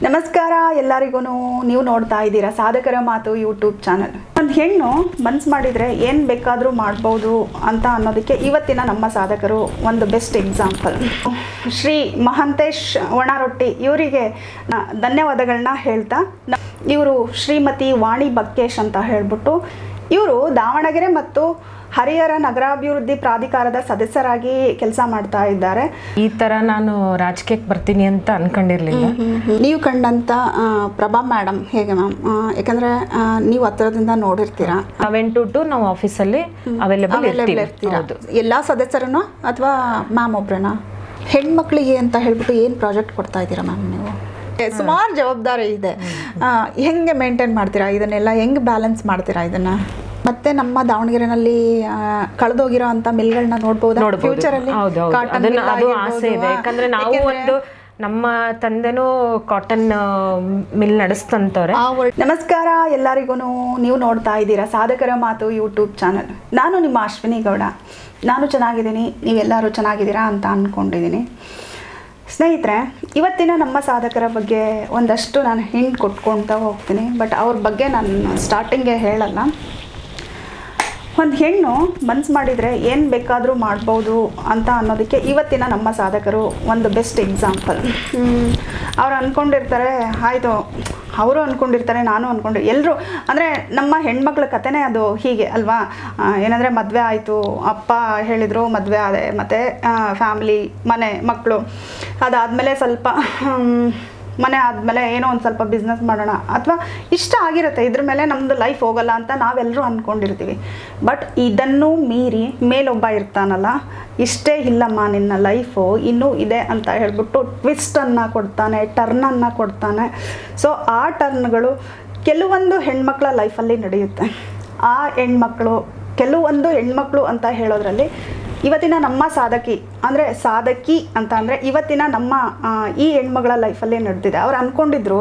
ನಮಸ್ಕಾರ ಎಲ್ಲರಿಗೂ ನೀವು ನೋಡ್ತಾ ಇದ್ದೀರಾ ಸಾಧಕರ ಮಾತು ಯೂಟ್ಯೂಬ್ ಚಾನಲ್. ಒಂದು ಹೆಣ್ಣು ಮನ್ಸು ಮಾಡಿದರೆ ಏನು ಬೇಕಾದರೂ ಮಾಡ್ಬೋದು ಅಂತ ಅನ್ನೋದಕ್ಕೆ ಇವತ್ತಿನ ನಮ್ಮ ಸಾಧಕರು ಒಂದು ಬೆಸ್ಟ್ ಎಕ್ಸಾಂಪಲ್. ಶ್ರೀ ಮಹಂತೇಶ್ ಒಣರೊಟ್ಟಿ ಇವರಿಗೆ ಧನ್ಯವಾದಗಳನ್ನ ಹೇಳ್ತಾ ಇವರು ಶ್ರೀಮತಿ ವಾಣಿ ಬಕ್ಕೇಶ್ ಅಂತ ಹೇಳ್ಬಿಟ್ಟು ಇವರು ದಾವಣಗೆರೆ ಮತ್ತು ಹರಿಹರ ನಗರಾಭಿವೃದ್ಧಿ ಪ್ರಾಧಿಕಾರದ ಸದಸ್ಯರಾಗಿ ಕೆಲಸ ಮಾಡ್ತಾ ಇದ್ದಾರೆ. ಈ ತರ ನಾನು ರಾಜಕೀಯಕ್ಕೆ ಬರ್ತೀನಿ ಅಂತ ಅನ್ಕೊಂಡಿರ್ಲಿಲ್ಲ. ನೀವು ಕಂಡಂತ ಪ್ರಭಾ ಮೇಡಮ್ ಹೇಗೆ ಮ್ಯಾಮ್ ಯಾಕಂದ್ರೆ ನೀವು ಹತ್ತಿರದಿಂದ ನೋಡಿರ್ತೀರಾ? ಸೆವೆನ್ ಟು ಟು ನಾವು ಆಫೀಸಲ್ಲಿ ಅವೈಲೇಬಲ್ ಇರ್ತೀರಾ? ಎಲ್ಲ ಸದಸ್ಯರನ್ನು ಅಥವಾ ಮ್ಯಾಮ್ ಒಬ್ರನ್ನ? ಹೆಣ್ಮಕ್ಳಿಗೆ ಅಂತ ಹೇಳ್ಬಿಟ್ಟು ಏನು ಪ್ರಾಜೆಕ್ಟ್ ಕೊಡ್ತಾ ಇದ್ದೀರಾ ಮ್ಯಾಮ್ ನೀವು? ಸುಮಾರು ಜವಾಬ್ದಾರಿ ಇದೆ. ಹೆಂಗೆ ಮೇಂಟೈನ್ ಮಾಡ್ತೀರಾ? ಇದನ್ನೆಲ್ಲ ಹೆಂಗೆ ಬ್ಯಾಲೆನ್ಸ್ ಮಾಡ್ತೀರಾ ಇದನ್ನ? ಮತ್ತೆ ನಮ್ಮ ದಾವಣಗೆರೆನಲ್ಲಿ ಕಳೆದೋಗಿರೋ ಅಂತ ಮಿಲ್ಗಳನ್ನ ನೋಡಬಹುದು ಫ್ಯೂಚರ್ ಅದನ್ನ ಅದು ಆಸೆ ಇದೆ. ಯಾಕಂದ್ರೆ ನಾವು ಒಂದು ನಮ್ಮ ತಂದೆನೂ ಕಾಟನ್ ಮಿಲ್ ನಡೆಸ್ತಂತವ್ರೆ ನಮಸ್ಕಾರ ಎಲ್ಲರಿಗೂ ನೀವು ನೋಡ್ತಾ ಇದ್ದೀರಾ ಸಾಧಕರ ಮಾತು ಯೂಟ್ಯೂಬ್ ಚಾನಲ್ ನಾನು ನಿಮ್ಮ ಅಶ್ವಿನಿ ಗೌಡ. ನಾನು ಚೆನ್ನಾಗಿದ್ದೀನಿ ನೀವೆಲ್ಲರೂ ಚೆನ್ನಾಗಿದ್ದೀರಾ ಅಂತ ಅಂದ್ಕೊಂಡಿದ್ದೀನಿ ಸ್ನೇಹಿತರೆ ಇವತ್ತಿನ ನಮ್ಮ ಸಾಧಕರ ಬಗ್ಗೆ ಒಂದಷ್ಟು ನಾನು ಹಿಂಟ್ ಕೊಟ್ಕೊಳ್ತಾ ಹೋಗ್ತೀನಿ ಬಟ್ ಅವ್ರ ಬಗ್ಗೆ ನಾನು ಸ್ಟಾರ್ಟಿಂಗೇ ಹೇಳಲ್ಲ. ಒಂದು ಹೆಣ್ಣು ಮನ್ಸು ಮಾಡಿದರೆ ಏನು ಬೇಕಾದರೂ ಮಾಡ್ಬೋದು ಅಂತ ಅನ್ನೋದಕ್ಕೆ ಇವತ್ತಿನ ನಮ್ಮ ಸಾಧಕರು ಒಂದು ಬೆಸ್ಟ್ ಎಕ್ಸಾಂಪಲ್ ಅವ್ರು ಅಂದ್ಕೊಂಡಿರ್ತಾರೆ ಆಯಿತು, ಅವರು ಅಂದ್ಕೊಂಡಿರ್ತಾರೆ ನಾನು ಅಂದ್ಕೊಂಡು ಎಲ್ಲರೂ ಅಂದರೆ ನಮ್ಮ ಹೆಣ್ಮಕ್ಳ ಕಥೆನೇ ಅದು ಹೀಗೆ ಅಲ್ವಾ? ಏನಂದರೆ ಮದುವೆ ಆಯಿತು, ಅಪ್ಪ ಹೇಳಿದರು ಮದುವೆ ಆದೆ, ಮತ್ತು ಫ್ಯಾಮಿಲಿ ಮನೆ ಮಕ್ಕಳು ಅದಾದಮೇಲೆ ಸ್ವಲ್ಪ ಮನೆ ಆದಮೇಲೆ ಏನೋ ಒಂದು ಸ್ವಲ್ಪ ಬಿಸ್ನೆಸ್ ಮಾಡೋಣ. ಅಥವಾ ಇಷ್ಟ ಆಗಿರುತ್ತೆ, ಇದ್ರ ಮೇಲೆ ನಮ್ಮದು ಲೈಫ್ ಹೋಗಲ್ಲ ಅಂತ ನಾವೆಲ್ಲರೂ ಅಂದ್ಕೊಂಡಿರ್ತೀವಿ ಬಟ್ ಇದನ್ನು ಮೀರಿ ಮೇಲೊಬ್ಬ ಇರ್ತಾನಲ್ಲ, ಇಷ್ಟೇ ಇಲ್ಲಮ್ಮ, ನಿನ್ನ ಲೈಫು ಇನ್ನೂ ಇದೆ ಅಂತ ಹೇಳ್ಬಿಟ್ಟು ಟ್ವಿಸ್ಟನ್ನು ಕೊಡ್ತಾನೆ ಟರ್ನನ್ನು ಕೊಡ್ತಾನೆ. ಸೊ ಆ ಟರ್ನ್ಗಳು ಕೆಲವೊಂದು ಹೆಣ್ಮಕ್ಳ ಲೈಫಲ್ಲಿ ನಡೆಯುತ್ತೆ. ಆ ಹೆಣ್ಮಕ್ಳು, ಕೆಲವೊಂದು ಹೆಣ್ಮಕ್ಳು ಅಂತ ಹೇಳೋದ್ರಲ್ಲಿ ಇವತ್ತಿನ ನಮ್ಮ ಸಾಧಕಿ ಅಂದರೆ ಸಾಧಕಿ ಅಂತ ಅಂದರೆ ಇವತ್ತಿನ ನಮ್ಮ ಈ ಹೆಣ್ಮಗಳ ಲೈಫಲ್ಲೇ ನಡೆದಿದೆ. ಅವ್ರು ಅಂದ್ಕೊಂಡಿದ್ರು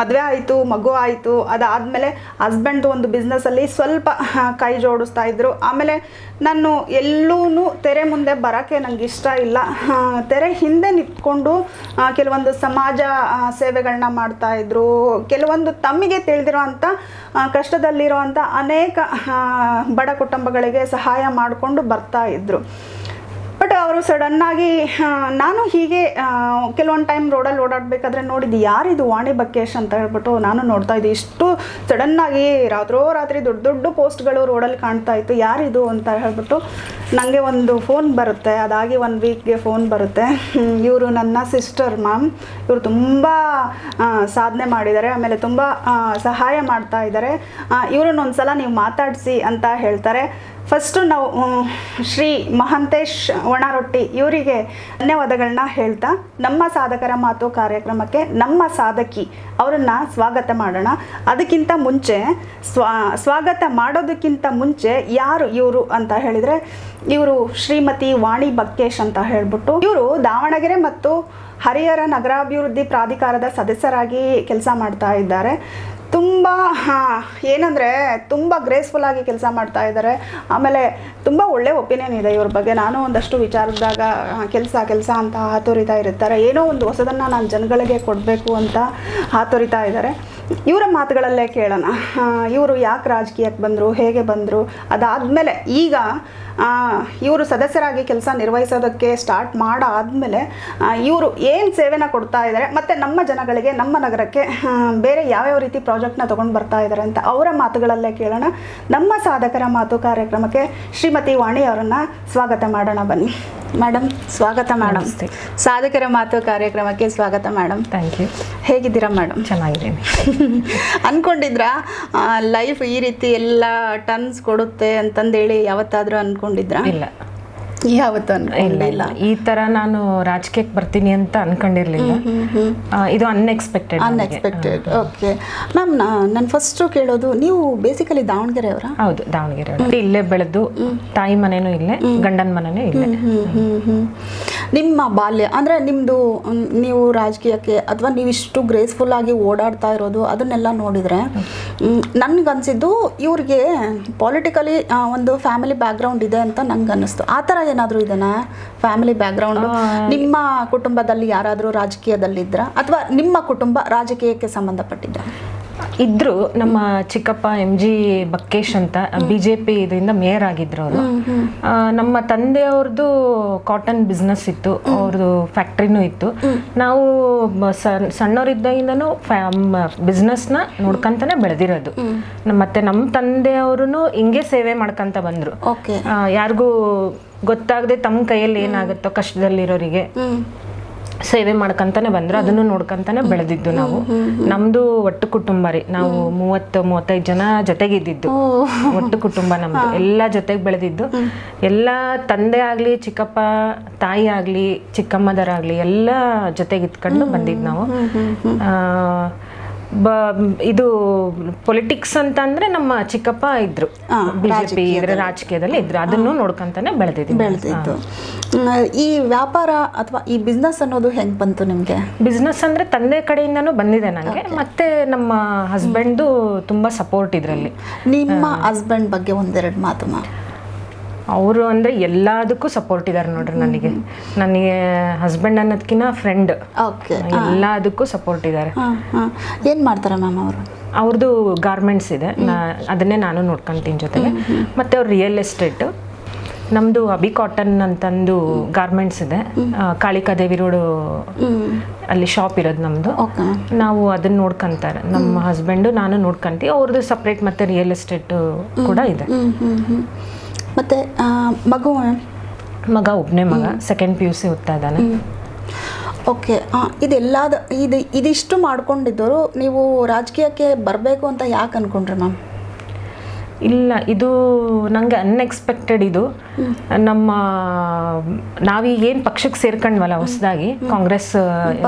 ಮದುವೆ ಆಯಿತು, ಮಗು ಆಯಿತು, ಅದಾದಮೇಲೆ ಹಸ್ಬೆಂಡ್ದು ಒಂದು ಬಿಸ್ನೆಸ್ಸಲ್ಲಿ ಸ್ವಲ್ಪ ಕೈ ಜೋಡಿಸ್ತಾ ಇದ್ದರು ಆಮೇಲೆ ನಾನು ಎಲ್ಲೂ ತೆರೆ ಮುಂದೆ ಬರೋಕ್ಕೆ ನನಗೆ ಇಷ್ಟ ಇಲ್ಲ. ತೆರೆ ಹಿಂದೆ ನಿಂತ್ಕೊಂಡು ಕೆಲವೊಂದು ಸಮಾಜ ಸೇವೆಗಳನ್ನ ಮಾಡ್ತಾ ಇದ್ರು. ಕೆಲವೊಂದು ತಮಗೆ ತಿಳಿದಿರೋ ಅಂಥ ಕಷ್ಟದಲ್ಲಿರೋ ಅಂಥ ಅನೇಕ ಬಡ ಕುಟುಂಬಗಳಿಗೆ ಸಹಾಯ ಮಾಡಿಕೊಂಡು ಬರ್ತಾ ಇದ್ರು. ಬಟ್ ಅವರು ಸಡನ್ನಾಗಿ ನಾನು ಹೀಗೆ ಕೆಲವೊಂದು ಟೈಮ್ ರೋಡಲ್ಲಿ ಓಡಾಡಬೇಕಾದ್ರೆ ನೋಡಿದ್ದು ಯಾರಿದು ವಾಣಿ ಬಕೇಶ್ ಅಂತ ಹೇಳ್ಬಿಟ್ಟು ನಾನು ನೋಡ್ತಾ ಇದ್ದೆ. ಇಷ್ಟು ಸಡನ್ನಾಗಿ ರಾತ್ರೋ ರಾತ್ರಿ ದೊಡ್ಡ ದೊಡ್ಡ ಪೋಸ್ಟ್ಗಳು ರೋಡಲ್ಲಿ ಕಾಣ್ತಾ ಇತ್ತು. ಯಾರಿದು ಅಂತ ಹೇಳ್ಬಿಟ್ಟು ನನಗೆ ಒಂದು ಫೋನ್ ಬರುತ್ತೆ. ಅದಾಗಿ ಒಂದು ವೀಕ್ಗೆ ಫೋನ್ ಬರುತ್ತೆ. ಇವರು ನನ್ನ ಸಿಸ್ಟರ್ ಮ್ಯಾಮ್ ಇವರು ತುಂಬ ಸಾಧನೆ ಮಾಡಿದ್ದಾರೆ. ಆಮೇಲೆ ತುಂಬ ಸಹಾಯ ಮಾಡ್ತಾ ಇದ್ದಾರೆ. ಇವ್ರನ್ನೊಂದು ಒಂದ್ಸಲ ನೀವು ಮಾತಾಡಿಸಿ ಅಂತ ಹೇಳ್ತಾರೆ. ಫಸ್ಟು ನಾವು ಶ್ರೀ ಮಹಂತೇಶ್ ಒಣರೊಟ್ಟಿ ಇವರಿಗೆ ಧನ್ಯವಾದಗಳನ್ನ ಹೇಳ್ತಾ, ನಮ್ಮ ಸಾಧಕರ ಮಾತು ಕಾರ್ಯಕ್ರಮಕ್ಕೆ ನಮ್ಮ ಸಾಧಕಿ ಅವರನ್ನು ಸ್ವಾಗತ ಮಾಡೋಣ. ಅದಕ್ಕಿಂತ ಮುಂಚೆ, ಸ್ವಾ, ಸ್ವಾಗತ ಮಾಡೋದಕ್ಕಿಂತ ಮುಂಚೆ ಯಾರು ಇವರು ಅಂತ ಹೇಳಿದರೆ, ಇವರು ಶ್ರೀಮತಿ ವಾಣಿ ಬಕ್ಕೇಶ್ ಅಂತ ಹೇಳ್ಬಿಟ್ಟು, ಇವರು ದಾವಣಗೆರೆ ಮತ್ತು ಹರಿಹರ ನಗರಾಭಿವೃದ್ಧಿ ಪ್ರಾಧಿಕಾರದ ಸದಸ್ಯರಾಗಿ ಕೆಲಸ ಮಾಡ್ತಾ ಇದ್ದಾರೆ. ತುಂಬ ಏನಂದರೆ ತುಂಬ ಗ್ರೇಸ್ಫುಲ್ಲಾಗಿ ಕೆಲಸ ಮಾಡ್ತಾ ಇದ್ದಾರೆ ಆಮೇಲೆ ತುಂಬ ಒಳ್ಳೆ ಒಪಿನಿಯನ್ ಇದೆ ಇವ್ರ ಬಗ್ಗೆ. ನಾನು ಒಂದಷ್ಟು ವಿಚಾರದಾಗ ಕೆಲಸ ಕೆಲಸ ಅಂತ ಹಾತೊರಿತಾ ಇರ್ತಾರೆ. ಏನೋ ಒಂದು ಹೊಸದನ್ನು ನಾನು ಜನಗಳಿಗೆ ಕೊಡಬೇಕು ಅಂತ ಹಾತೊರಿತಾ ಇದ್ದಾರೆ ಇವರ ಮಾತುಗಳಲ್ಲೇ ಕೇಳೋಣ. ಇವರು ಯಾಕೆ ರಾಜಕೀಯಕ್ಕೆ ಬಂದರು, ಹೇಗೆ ಬಂದರು, ಅದಾದಮೇಲೆ ಈಗ ಇವರು ಸದಸ್ಯರಾಗಿ ಕೆಲಸ ನಿರ್ವಹಿಸೋದಕ್ಕೆ ಸ್ಟಾರ್ಟ್ ಮಾಡಾದಮೇಲೆ ಇವರು ಏನು ಸೇವೆನ ಕೊಡ್ತಾ ಇದ್ದಾರೆ ಮತ್ತು ನಮ್ಮ ಜನಗಳಿಗೆ, ನಮ್ಮ ನಗರಕ್ಕೆ ಬೇರೆ ಯಾವ್ಯಾವ ರೀತಿ ಪ್ರಾಜೆಕ್ಟ್ನ ತೊಗೊಂಡು ಬರ್ತಾ ಇದ್ದಾರೆ ಅಂತ ಅವರ ಮಾತುಗಳಲ್ಲೇ ಕೇಳೋಣ. ನಮ್ಮ ಸಾಧಕರ ಮಾತು ಕಾರ್ಯಕ್ರಮಕ್ಕೆ ಶ್ರೀಮತಿ ವಾಣಿ ಅವರನ್ನು ಸ್ವಾಗತ ಮಾಡೋಣ ಬನ್ನಿ. ಮೇಡಮ್ ಸ್ವಾಗತ ಮೇಡಮ್. ಸಾಧಕರ ಮಾತು ಕಾರ್ಯಕ್ರಮಕ್ಕೆ ಸ್ವಾಗತ ಮೇಡಮ್ ಥ್ಯಾಂಕ್ ಯು ಹೇಗಿದ್ದೀರಾ ಮೇಡಮ್ ಚೆನ್ನಾಗಿದ್ದೀನಿ. ಅಂದ್ಕೊಂಡಿದ್ರ ಲೈಫ್ ಈ ರೀತಿ ಎಲ್ಲ ಟರ್ನ್ಸ್ ಕೊಡುತ್ತೆ ಅಂತಂದೇಳಿ ಯಾವತ್ತಾದರೂ ಅನ್ಕೊಂಡಿದ್ರಾ? ಇಲ್ಲ. ಯಾವತ್ತು ಅನ್ಕೊಂಡಿಲ್ಲ. ಇಲ್ಲ ಈ ತರ ನಾನು ರಾಜಕೀಯಕ್ಕೆ ಬರ್ತೀನಿ ಅಂತ ಅನ್ಕೊಂಡಿರ್ಲಿಲ್ಲ. ಇದು ಅನ್ಎಕ್ಸ್ಪೆಕ್ಟೆಡ್ ಅನ್ಎಕ್ಸ್ಪೆಕ್ಟೆಡ್ ಓಕೆ ಮ್ಯಾಮ್ ನಾನು ಫಸ್ಟು ಕೇಳೋದು ನೀವು ಬೇಸಿಕಲಿ ದಾವಣಗೆರೆ ಅವರ? ಹೌದು ದಾವಣಗೆರೆ. ಇಲ್ಲೇ ಬೆಳೆದು ತಾಯಿ ಮನೆನೂ ಇಲ್ಲೇ ಗಂಡನ ಮನೆನೂ ಇಲ್ಲೇ. ನಿಮ್ಮ ಬಾಲ್ಯ ಅಂದರೆ ನಿಮ್ಮದು ನೀವು ರಾಜಕೀಯಕ್ಕೆ ಅಥವಾ ನೀವು ಇಷ್ಟು ಗ್ರೇಸ್ಫುಲ್ ಆಗಿ ಓಡಾಡ್ತಾ ಇರೋದು ಅದನ್ನೆಲ್ಲ ನೋಡಿದರೆ ನನಗನ್ಸಿದ್ದು ಇವ್ರಿಗೆ ಪಾಲಿಟಿಕಲಿ ಒಂದು ಫ್ಯಾಮಿಲಿ ಬ್ಯಾಕ್ಗ್ರೌಂಡ್ ಇದೆ ಅಂತ ನಂಗೆ ಅನ್ನಿಸ್ತು ಆ ಥರ ಏನಾದರೂ ಇದೆನಾ ಫ್ಯಾಮಿಲಿ ಬ್ಯಾಕ್ಗ್ರೌಂಡ್ ನಿಮ್ಮ ಕುಟುಂಬದಲ್ಲಿ ಯಾರಾದರೂ ರಾಜಕೀಯದಲ್ಲಿದ್ರಾ? ಅಥವಾ ನಿಮ್ಮ ಕುಟುಂಬ ರಾಜಕೀಯಕ್ಕೆ ಸಂಬಂಧಪಟ್ಟಿದ್ದ ಇದ್ರು ನಮ್ಮ ಚಿಕ್ಕಪ್ಪ ಎಂ ಜಿ ಬಕ್ಕೇಶ್ ಅಂತ ಬಿ ಜೆ ಪಿ ಇದರಿಂದ ಮೇಯರ್ ಆಗಿದ್ರು ಅವರು. ನಮ್ಮ ತಂದೆಯವ್ರದ್ದು ಕಾಟನ್ ಬಿಸ್ನೆಸ್ ಇತ್ತು ಅವ್ರದ್ದು ಫ್ಯಾಕ್ಟ್ರಿನೂ ಇತ್ತು. ನಾವು ಸಣ್ಣವರಿದ್ದಾಗಿಂದನೂ ಬಿಸ್ನೆಸ್ನ ನೋಡ್ಕೊಂತಾನೆ ಬೆಳೆದಿರೋದು. ಮತ್ತೆ ನಮ್ಮ ತಂದೆಯವರು ಹಿಂಗೆ ಸೇವೆ ಮಾಡ್ಕೊಂತ ಬಂದ್ರು. ಯಾರಿಗೂ ಗೊತ್ತಾಗದೆ ತಮ್ಮ ಕೈಯಲ್ಲಿ ಏನಾಗುತ್ತೋ ಕಷ್ಟದಲ್ಲಿರೋರಿಗೆ ಸೇವೆ ಮಾಡ್ಕಂತಾನೆ ಬಂದ್ರು ಅದನ್ನು ನೋಡ್ಕಂತಾನೆ ಬೆಳೆದಿದ್ದು ನಾವು. ನಮ್ದು ಒಟ್ಟು ಕುಟುಂಬ ರೀ. ನಾವು ಮೂವತ್ತು ಮೂವತ್ತೈದು ಜನ ಜೊತೆಗಿದ್ದಿದ್ದು. ಒಟ್ಟು ಕುಟುಂಬ ನಮ್ದು. ಎಲ್ಲ ಜೊತೆಗೆ ಬೆಳೆದಿದ್ದು. ಎಲ್ಲ ತಂದೆ ಆಗ್ಲಿ ಚಿಕ್ಕಪ್ಪ ತಾಯಿ ಆಗ್ಲಿ ಚಿಕ್ಕಮ್ಮದರಾಗ್ಲಿ ಎಲ್ಲ ಜೊತೆಗೆ ಬಂದಿದ್ದು ನಾವು. ಆ, ಬ ಇದು ಪೊಲಿಟಿಕ್ಸ್ ಅಂತ ಅಂದ್ರೆ ನಮ್ಮ ಚಿಕ್ಕಪ್ಪ ಇದ್ರು. ಬಿಜೆಪಿ ಇದ್ರೆ ರಾಜಕೀಯದಲ್ಲಿ ಇದ್ರು. ಅದನ್ನು ನೋಡ್ಕೊಂತಾನೆ ಬೆಳೆದಿದ್ದೀವಿ ಬೆಳೆದಿದ್ದು. ಈ ವ್ಯಾಪಾರ ಅಥವಾ ಈ ಬಿಸ್ನೆಸ್ ಅನ್ನೋದು ಹೆಂಗ್ ಬಂತು ನಿಮಗೆ? ಬಿಸ್ನೆಸ್ ಅಂದ್ರೆ ತಂದೆ ಕಡೆಯಿಂದನೂ ಬಂದಿದೆ ನನಗೆ ಮತ್ತೆ ನಮ್ಮ ಹಸ್ಬೆಂಡ್ದು ತುಂಬಾ ಸಪೋರ್ಟ್ ಇದ್ರಲ್ಲಿ. ನಿಮ್ಮ ಹಸ್ಬೆಂಡ್ ಬಗ್ಗೆ ಒಂದೆರಡು ಮಾತು ಮಾ ಅವರು ಅಂದ್ರೆ ಎಲ್ಲದಕ್ಕೂ ಸಪೋರ್ಟ್ ಇದ್ದಾರೆ ನೋಡ್ರಿ ನನಗೆ. ನನಗೆ ಹಸ್ಬೆಂಡ್ ಅನ್ನೋದಕ್ಕಿಂತ ಫ್ರೆಂಡ್ ಓಕೆ ಎಲ್ಲದಕ್ಕೂ ಸಪೋರ್ಟ್ ಇದ್ದಾರೆ ಏನು ಮಾಡ್ತಾರೆ ಮ್ಯಾಮ್ ಅವರು? ಅವ್ರದ್ದು ಗಾರ್ಮೆಂಟ್ಸ್ ಇದೆ. ನಾ ಅದನ್ನೇ ನಾನು ನೋಡ್ಕೊಂತೀನಿ ಜೊತೆಗೆ. ಮತ್ತೆ ಅವ್ರು ರಿಯಲ್ ಎಸ್ಟೇಟ್ ನಮ್ಮದು ಅಬಿ ಕಾಟನ್ ಅಂತಂದು ಗಾರ್ಮೆಂಟ್ಸ್ ಇದೆ. ಕಾಳಿಕಾ ದೇವಿ ರೋಡ್ ಅಲ್ಲಿ ಶಾಪ್ ಇರೋದು ನಮ್ಮದು ಓಕೆ ನಾವು ಅದನ್ನ ನೋಡ್ಕೊಂತಾರೆ. ನಮ್ಮ ಹಸ್ಬೆಂಡು ನಾನು ನೋಡ್ಕೊಂತೀವಿ. ಅವ್ರದ್ದು ಸಪ್ರೇಟ್ ಮತ್ತೆ ರಿಯಲ್ ಎಸ್ಟೇಟ್ ಕೂಡ ಇದೆ. ಮತ್ತು ಮಗು ಮಗ ಒಬ್ಬನೇ ಮಗ ಸೆಕೆಂಡ್ ಪಿ ಯು ಸಿ ಓದ್ತಾ ಇದ್ದಾನೆ. ಓಕೆ ಇದೆಲ್ಲದ ಇದು ಇದಿಷ್ಟು ಮಾಡ್ಕೊಂಡಿದ್ದರು ನೀವು ರಾಜಕೀಯಕ್ಕೆ ಬರಬೇಕು ಅಂತ ಯಾಕೆ ಅನ್ಕೊಂಡ್ರಿ ಮ್ಯಾಮ್? ಇಲ್ಲ ಇದು ನನಗೆ ಅನ್ಎಕ್ಸ್ಪೆಕ್ಟೆಡ್ ಇದು. ನಮ್ಮ ನಾವೀಗ ಏನು ಪಕ್ಷಕ್ಕೆ ಸೇರ್ಕೊಂಡ್ವಲ್ಲ ಹೊಸದಾಗಿ ಕಾಂಗ್ರೆಸ್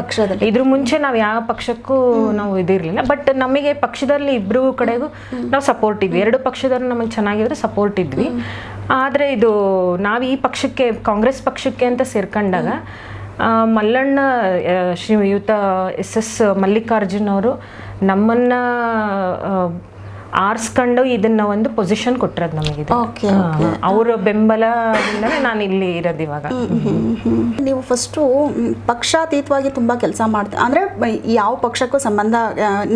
ಪಕ್ಷದಲ್ಲಿ. ಇದ್ರ ಮುಂಚೆ ನಾವು ಯಾವ ಪಕ್ಷಕ್ಕೂ ನಾವು ಇದಿರಲಿಲ್ಲ. ಬಟ್ ನಮಗೆ ಪಕ್ಷದಲ್ಲಿ ಇಬ್ಬರು ಕಡೆಗೂ ನಾವು ಸಪೋರ್ಟ್ ಇದ್ವಿ. ಎರಡು ಪಕ್ಷದವ್ರು ನಮಗೆ ಚೆನ್ನಾಗಿದ್ರೆ ಸಪೋರ್ಟ್ ಇದ್ವಿ. ಆದರೆ ಇದು ನಾವು ಈ ಪಕ್ಷಕ್ಕೆ, ಕಾಂಗ್ರೆಸ್ ಪಕ್ಷಕ್ಕೆ ಅಂತ ಸೇರ್ಕೊಂಡಾಗ ಮಲ್ಲಣ್ಣ ಶ್ರೀಯುತ ಎಸ್ ಎಸ್ ಮಲ್ಲಿಕಾರ್ಜುನ್ ಅವರು ನಮ್ಮನ್ನ ಆರಿಸ್ಕೊಂಡು ಇದನ್ನ ಒಂದು ಪೊಸಿಷನ್ ಕೊಟ್ಟಿರೋದು ನಮಗೆ ಓಕೆ ಅವರ ಬೆಂಬಲ ನಾನು ಇಲ್ಲಿ ಇರೋದು ಇವಾಗ. ನೀವು ಫಸ್ಟು ಪಕ್ಷಾತೀತವಾಗಿ ತುಂಬಾ ಕೆಲಸ ಮಾಡ್ತೀವಿ ಅಂದ್ರೆ ಯಾವ ಪಕ್ಷಕ್ಕೂ ಸಂಬಂಧ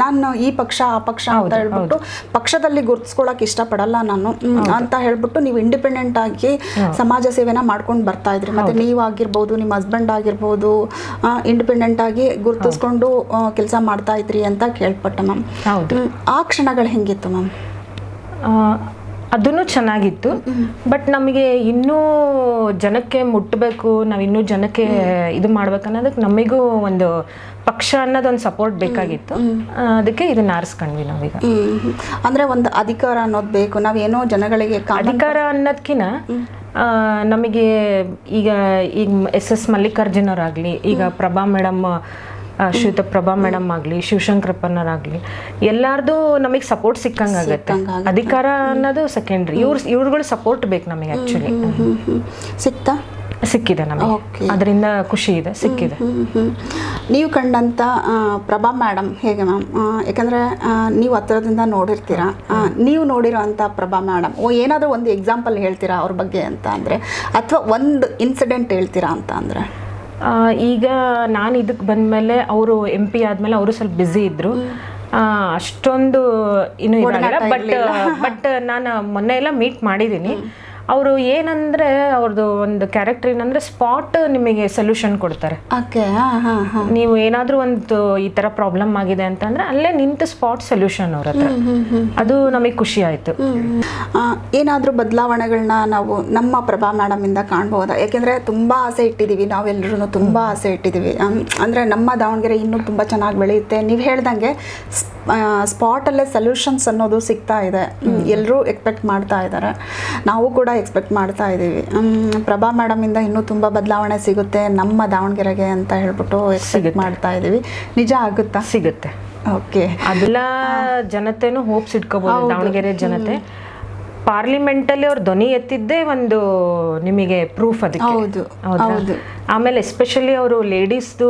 ನಾನು ಈ ಪಕ್ಷ ಆ ಪಕ್ಷ ಅಂತ ಹೇಳ್ಬಿಟ್ಟು ಪಕ್ಷದಲ್ಲಿ ಗುರ್ತಿಸ್ಕೊಳಕ್ ಇಷ್ಟಪಡಲ್ಲ ನಾನು. ಅಂತ ಹೇಳ್ಬಿಟ್ಟು ನೀವು ಇಂಡಿಪೆಂಡೆಂಟ್ ಆಗಿ ಸಮಾಜ ಸೇವೆನ ಮಾಡ್ಕೊಂಡು ಬರ್ತಾ ಇದ್ರಿ. ಮತ್ತೆ ನೀವು ಆಗಿರ್ಬೋದು ನಿಮ್ಮ ಹಸ್ಬೆಂಡ್ ಆಗಿರ್ಬೋದು ಇಂಡಿಪೆಂಡೆಂಟ್ ಆಗಿ ಗುರ್ತಿಸ್ಕೊಂಡು ಕೆಲಸ ಮಾಡ್ತಾ ಇದ್ರಿ ಅಂತ ಕೇಳ್ಪಟ್ಟ ಮ್ಯಾಮ್ ಆ ಕ್ಷಣಗಳು ಹೆಂಗಿತ್ತು? ಮ್ಯಾಮ್. ಅದನ್ನು ಚೆನ್ನಾಗಿತ್ತು. ಬಟ್ ನಮಗೆ ಇನ್ನೂ ಜನಕ್ಕೆ ಮುಟ್ಟಬೇಕು ನಾವು ಇನ್ನೂ ಜನಕ್ಕೆ ಇದು ಮಾಡ್ಬೇಕು ಅನ್ನೋದಕ್ಕೆ ನಮಗೂ ಒಂದು ಪಕ್ಷ ಅನ್ನೋದೊಂದು ಸಪೋರ್ಟ್ ಬೇಕಾಗಿತ್ತು. ಅದಕ್ಕೆ ಇದನ್ನ ಆರಿಸ್ಕೊಂಡ್ವಿ ನಾವೀಗ. ಅಂದ್ರೆ ಒಂದು ಅಧಿಕಾರ ಅನ್ನೋದು ಬೇಕು. ನಾವೇನೋ ಜನಗಳಿಗೆ ಅಧಿಕಾರ ಅನ್ನೋದ್ಕಿನ ನಮಗೆ ಈಗ ಈಗ ಎಸ್ ಎಸ್ ಮಲ್ಲಿಕಾರ್ಜುನ್ ಅವರಾಗಲಿ ಈಗ ಪ್ರಭಾ ಮೇಡಮ್ ಶ್ರೀಯುತ ಪ್ರಭಾ ಮೇಡಮ್ ಆಗಲಿ ಶಿವಶಂಕರಪ್ಪನವರಾಗಲಿ ಎಲ್ಲಾರ್ದು ನಮಗೆ ಸಪೋರ್ಟ್ ಸಿಕ್ಕಂಗೆ ಆಗುತ್ತೆ. ಅಧಿಕಾರ ಅನ್ನೋದು ಸೆಕೆಂಡ್ರಿ ಇವ್ರು ಇವ್ರುಗಳು ಸಪೋರ್ಟ್ ಬೇಕು ನಮಗೆ ಆ್ಯಕ್ಚುಲಿ ಸಿಕ್ತಾ? ಸಿಕ್ಕಿದೆ ನಮಗೆ. ಅದರಿಂದ ಖುಷಿ ಇದೆ ಸಿಕ್ಕಿದೆ. ನೀವು ಕಂಡಂಥ ಪ್ರಭಾ ಮೇಡಮ್ ಹೇಗೆ ಮ್ಯಾಮ್? ಯಾಕಂದರೆ ನೀವು ಹತ್ತಿರದಿಂದ ನೋಡಿರ್ತೀರಾ. ನೀವು ನೋಡಿರೋ ಅಂಥ ಪ್ರಭಾ ಮೇಡಮ್ ಓ ಏನಾದರೂ ಒಂದು ಎಕ್ಸಾಂಪಲ್ ಹೇಳ್ತೀರಾ ಅವ್ರ ಬಗ್ಗೆ ಅಂತ ಅಂದರೆ ಅಥವಾ ಒಂದು ಇನ್ಸಿಡೆಂಟ್ ಹೇಳ್ತೀರಾ ಅಂತ ಅಂದರೆ? ಈಗ ನಾನು ಇದಕ್ಕೆ ಬಂದಮೇಲೆ ಅವರು ಎಂ ಪಿ ಆದಮೇಲೆ ಅವರು ಸ್ವಲ್ಪ ಬ್ಯುಸಿ ಇದ್ರು. ಆ, ಅಷ್ಟೊಂದು ಇನ್ನೂ ಇರೋಲ್ಲ ಬಟ್ ಬಟ್ ನಾನು ಮೊನ್ನೆ ಎಲ್ಲ ಮೀಟ್ ಮಾಡಿದ್ದೀನಿ ಅವರು ಏನಂದ್ರೆ ಅವ್ರದ್ದು ಒಂದು ಕ್ಯಾರೆಕ್ಟರ್ ಏನಂದ್ರೆ ಸ್ಪಾಟ್ ನಿಮಗೆ ಸೊಲ್ಯೂಷನ್ ಕೊಡ್ತಾರೆ. ಓಕೆ ಹಾಂ ಹಾಂ ಹಾಂ. ನೀವು ಏನಾದರೂ ಒಂದು ಈ ಥರ ಪ್ರಾಬ್ಲಮ್ ಆಗಿದೆ ಅಂತಂದ್ರೆ ಅಲ್ಲೇ ನಿಂತು ಸ್ಪಾಟ್ ಸೊಲ್ಯೂಷನ್ ಅವ್ರ ಹತ್ರ. ಅದು ನಮಗೆ ಖುಷಿ ಆಯಿತು. ಏನಾದರೂ ಬದಲಾವಣೆಗಳನ್ನ ನಾವು ನಮ್ಮ ಪ್ರಭಾ ಮೇಡಮಿಂದ ಕಾಣ್ಬೋದಾ? ಯಾಕೆಂದ್ರೆ ತುಂಬ ಆಸೆ ಇಟ್ಟಿದ್ದೀವಿ ನಾವೆಲ್ಲರೂ ತುಂಬ ಆಸೆ ಇಟ್ಟಿದ್ದೀವಿ ಅಂದರೆ ನಮ್ಮ ದಾವಣಗೆರೆ ಇನ್ನೂ ತುಂಬ ಚೆನ್ನಾಗಿ ಬೆಳೆಯುತ್ತೆ. ನೀವು ಹೇಳ್ದಂಗೆ ಸ್ಪಾಟಲ್ಲೇ ಸೊಲ್ಯೂಷನ್ಸ್ ಅನ್ನೋದು ಸಿಗ್ತಾ ಇದೆ. ಎಲ್ಲರೂ ಎಕ್ಸ್ಪೆಕ್ಟ್ ಮಾಡ್ತಾ ಇದ್ದಾರೆ ನಾವು ಕೂಡ ಎಕ್ಸ್ಪೆಕ್ಟ್ ಮಾಡ್ತಾ ಇದ್ದೀವಿ ಪ್ರಭಾ ಮೇಡಮಿಂದ ಇನ್ನೂ ತುಂಬ ಬದಲಾವಣೆ ಸಿಗುತ್ತೆ. ನಮ್ಮ ದಾವಣಗೆರೆಗೆ ಅಂತ ಹೇಳ್ಬಿಟ್ಟು ಎಕ್ಸ್ಪೆಕ್ಟ್ ಮಾಡ್ತಾ ಇದ್ದೀವಿ ನಿಜ ಆಗುತ್ತಾ? ಸಿಗುತ್ತೆ. ಓಕೆ. ಅದೆಲ್ಲ ಜನತೆನೂ ಹೋಪ್ಸ್ ಇಟ್ಕೋಬಹುದು ದಾವಣಗೆರೆ ಜನತೆ. ಪಾರ್ಲಿಮೆಂಟಲ್ಲಿ ಅವ್ರ ಧ್ವನಿ ಎತ್ತಿದ್ದೇ ಒಂದು ನಿಮಗೆ ಪ್ರೂಫ್ ಅದಕ್ಕೆ. ಹೌದು? ಹೌದಾ? ಆಮೇಲೆ ಎಸ್ಪೆಷಲಿ ಅವರು ಲೇಡೀಸ್ದು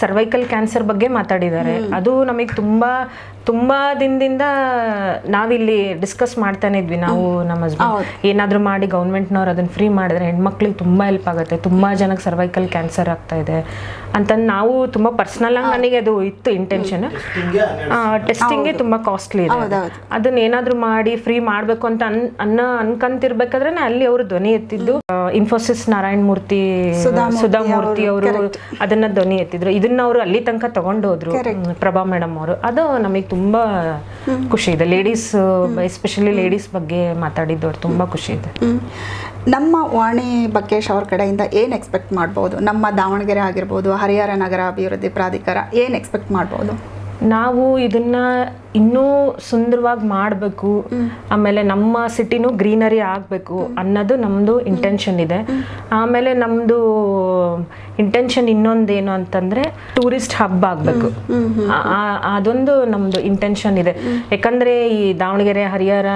ಸರ್ವೈಕಲ್ ಕ್ಯಾನ್ಸರ್ ಬಗ್ಗೆ ಮಾತಾಡಿದ್ದಾರೆ. ಅದು ನಮಗೆ ತುಂಬ ತುಂಬ ದಿನದಿಂದ ನಾವಿಲ್ಲಿ ಡಿಸ್ಕಸ್ ಮಾಡ್ತಾನೆ ಇದ್ವಿ ನಾವು ನಮ್ಮ ಹಸ್ಬೆಂಡ್ ಏನಾದರೂ ಮಾಡಿ ಗೌರ್ಮೆಂಟ್ನವ್ರು ಅದನ್ನ ಫ್ರೀ ಮಾಡಿದ್ರೆ ಹೆಣ್ಮಕ್ಳಿಗೆ ತುಂಬ ಹೆಲ್ಪ್ ಆಗುತ್ತೆ. ತುಂಬ ಜನಕ್ಕೆ ಸರ್ವೈಕಲ್ ಕ್ಯಾನ್ಸರ್ ಆಗ್ತಾ ಇದೆ ಅಂತಂದು ನಾವು ತುಂಬ ಪರ್ಸ್ನಲ್ ಆಗಿ ನನಗೆ ಅದು ಇತ್ತು ಇಂಟೆನ್ಷನ್ ಟೆಸ್ಟಿಂಗ್ಗೆ ತುಂಬ ಕಾಸ್ಟ್ಲಿ ಇದೆ. ಅದನ್ನ ಏನಾದರೂ ಮಾಡಿ ಫ್ರೀ ಮಾಡಬೇಕು ಅಂತ ಅನ್ ಅನ್ನ ಅನ್ಕಂತಿರ್ಬೇಕಾದ್ರೆ ಅಲ್ಲಿ ಅವರು ಧ್ವನಿ ಎತ್ತಿದ್ದು. ಇನ್ಫೋಸಿಸ್ ನಾರಾಯಣ ಮೂರ್ತಿ ಸುಧಾಮೂರ್ತಿ ಅವರು ಅದನ್ನ ಧ್ವನಿ ಎತ್ತಿದ್ರು. ಇದನ್ನ ಅವರು ಅಲ್ಲಿ ತನಕ ತಗೊಂಡು ಹೋದ್ರು ಪ್ರಭಾ ಮೇಡಮ್ ಅವರು. ಅದು ನಮಗೆ ತುಂಬಾ ಖುಷಿ ಇದೆ. ಲೇಡೀಸ್ ಎಸ್ಪೆಷಲಿ ಲೇಡೀಸ್ ಬಗ್ಗೆ ಮಾತಾಡಿದ್ದು ತುಂಬಾ ಖುಷಿ ಇದೆ. ನಮ್ಮ ವಾಣಿ ಬಕೇಶ್ ಅವ್ರ ಕಡೆಯಿಂದ ಏನು ಎಕ್ಸ್ಪೆಕ್ಟ್ ಮಾಡ್ಬೋದು? ನಮ್ಮ ದಾವಣಗೆರೆ ಆಗಿರ್ಬೋದು ಹರಿಹರ ನಗರ ಅಭಿವೃದ್ಧಿ ಪ್ರಾಧಿಕಾರ ಏನು ಎಕ್ಸ್ಪೆಕ್ಟ್ ಮಾಡ್ಬೋದು? ನಾವು ಇದನ್ನ ಇನ್ನೂ ಸುಂದರವಾಗಿ ಮಾಡಬೇಕು. ಆಮೇಲೆ ನಮ್ಮ ಸಿಟಿನೂ ಗ್ರೀನರಿ ಆಗಬೇಕು ಅನ್ನೋದು ನಮ್ಮದು ಇಂಟೆನ್ಷನ್ ಇದೆ. ಆಮೇಲೆ ನಮ್ಮದು ಇಂಟೆನ್ಷನ್ ಇನ್ನೊಂದೇನು ಅಂತಂದರೆ ಟೂರಿಸ್ಟ್ ಹಬ್ ಆಗಬೇಕು. ಅದೊಂದು ನಮ್ಮದು ಇಂಟೆನ್ಷನ್ ಇದೆ. ಯಾಕಂದರೆ ಈ ದಾವಣಗೆರೆ ಹರಿಹರ